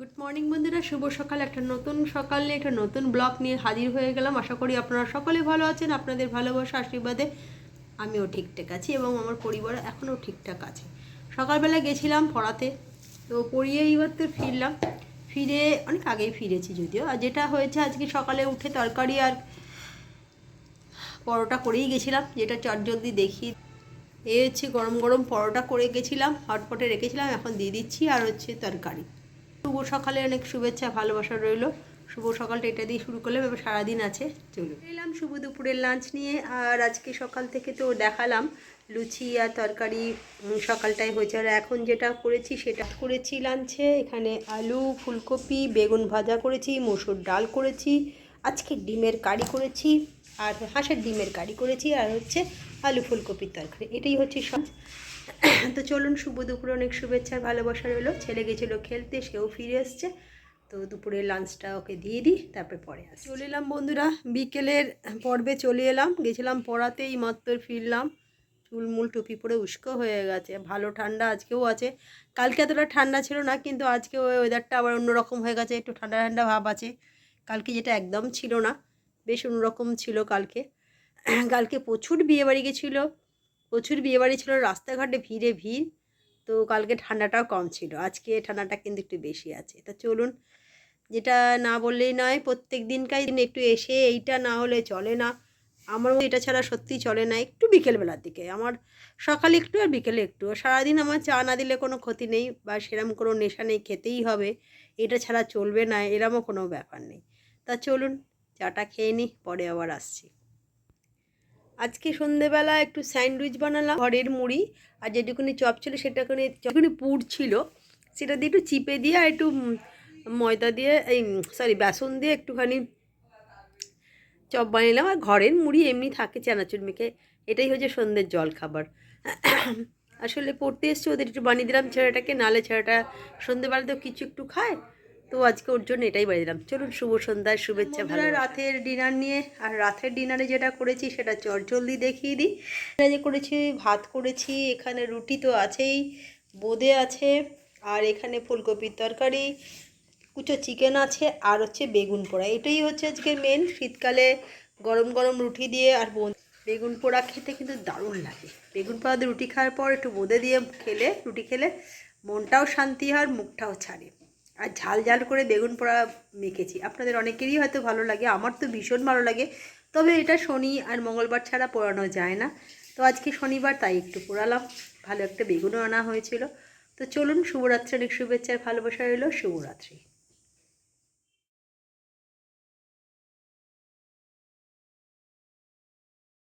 Good morning বন্ধুরা। শুভ সকাল। একটা নতুন সকালে একটা নতুন ব্লগ নিয়ে হাজির হয়ে গেলাম। আশা করি আপনারা সকলে ভালো আছেন, আপনাদের ভালোবাসা, আশীর্বাদে আমিও ঠিকঠাক আছি এবং আমার পরিবার এখনও ঠিকঠাক আছে। সকালবেলা গেছিলাম পড়াতে, তো পড়িয়ে এইবার তো ফিরলাম। ফিরে, অনেক আগেই ফিরেছি যদিও, আর যেটা হয়েছে আজকে সকালে উঠে তরকারি আর পরোটা করেই গেছিলাম, যেটা চটজলদি দেখি। এ হচ্ছে গরম গরম পরোটা করে গেছিলাম, হটপটে রেখেছিলাম, এখন দিয়ে দিচ্ছি, আর হচ্ছে তরকারি। শুভ সকালে অনেক শুভেচ্ছা ভালোবাসা রইল। শুভ সকালটা এটা দিয়ে শুরু করলাম এবার সারাদিন আছে। চলুন। এলাম শুভ দুপুরের লাঞ্চ নিয়ে আর আজকে সকাল থেকে তো দেখালাম লুচি আর তরকারি উম, সকালটাই হয়েছে। আর এখন যেটা করেছি সেটা করেছি লাঞ্চে এখানে আলু ফুলকপি বেগুন ভাজা করেছি মসুর ডাল করেছি আজকে ডিমের কারি করেছি আর হাঁসের ডিমের কারি করেছি আর হচ্ছে আলু ফুলকপির তরকারি। এটাই হচ্ছে সব তো চলুন শুভ দুপুরে, অনেক শুভেচ্ছা আর ভালোবাসা রইল। ছেলে গেছিল খেলতে, সেও ফিরে এসছে। তো দুপুরের লাঞ্চটা ওকে দিয়ে দিই, তারপরে পরে আসি চলে এলাম বন্ধুরা, বিকেলের পর্বে চলে এলাম। গেছিলাম পড়াতেই মাত্র ফিরলাম। চুলমুল টুপি পরে উস্কো হয়ে গেছে। ভালো ঠান্ডা আজকেও আছে। কালকে এতটা ঠান্ডা ছিল না, কিন্তু আজকে ওই ওয়েদারটা আবার অন্যরকম হয়ে গেছে। একটু ঠান্ডা ঠান্ডা ভাব আছে। কালকে যেটা একদম ছিল না, বেশ অন্যরকম ছিল কালকে। কালকে প্রচুর বিয়েবাড়ি গেছিল। প্রচুর বিয়েবাড়ি ছিল, রাস্তাঘাটে ভিড়ে ভিড়, তো কালকে ঠান্ডাটাও কম ছিল। আজকে ঠান্ডাটা কিন্তু একটু বেশি আছে। তা চলুন, যেটা না বললেই নয়, প্রত্যেক দিনকাই দিন একটু এসে এইটা না হলে চলে না। আমার এটা ছাড়া সত্যি চলে না, একটু বিকেলবেলার দিকে। আমার সকালে একটু আর বিকেলে একটু। সারাদিন আমার চা না দিলে কোনো ক্ষতি নেই বা সেরকম কোনো নেশা নেই, খেতেই হবে। এটা ছাড়া চলবে না, এরমও কোনো ব্যাপার নেই। তা চলুন, চাটা খেয়ে নিই পরে আবার আসছি। আজকে সন্ধেবেলা একটু স্যান্ডউইচ বানালাম, ঘরের মুড়ি আর যেটুকুনি চপ ছিল সেটাখানে যতটুকুনি পুর ছিল, সেটা দিয়ে একটু চিপে দিয়ে আর একটু ময়দা দিয়ে, এই সরি বেসন দিয়ে একটুখানি চপ বানিয়ে আর ঘরের মুড়ি এমনি থাকে চানাচুর মেখে এটাই হচ্ছে সন্ধ্যের জল খাবার আসলে পড়তে এসছে, ওদের একটু বানিয়ে দিলাম, ছেলেটাকে নালে ছেলেটা সন্ধ্যেবেলা তো কিছু একটু খায় তো আজকে ওর জন্য এটাই বানিয়ে দিলাম। চলুন শুভ সন্ধ্যার শুভেচ্ছা ভালো রাতের ডিনার নিয়ে আর রাতের ডিনারে যেটা করেছি সেটা চটজলদি দেখিয়ে দিই। এটা যে করেছি ভাত করেছি এখানে রুটি তো আছেই বোঁদে আছে আর এখানে ফুলকপির তরকারি কুচো চিকেন আছে আর হচ্ছে বেগুন পোড়া। এটাই হচ্ছে আজকে মেন শীতকালে গরম গরম রুটি দিয়ে আর বোন বেগুন পোড়া খেতে কিন্তু দারুণ লাগে। বেগুন পোড়া দিয়ে রুটি খাওয়ার পর একটু বোঁদে দিয়ে খেলে রুটি খেলে মনটাও শান্তি হয় আর মুখটাও ছাড়ে। আর ঝাল ঝাল করে বেগুন পোড়া মেখেছি। আপনাদের অনেকেরই হয়তো ভালো লাগে, আমার তো ভীষণ ভালো লাগে। তবে এটা শনি আর মঙ্গলবার ছাড়া পোড়ানো যায় না। তো আজকে শনিবার তাই একটু পোড়ালাম। ভালো একটা বেগুনও আনা হয়েছিল। তো চলুন, শুভরাত্রি, অনেক শুভেচ্ছার ভালোবাসা রইল। শুভরাত্রি।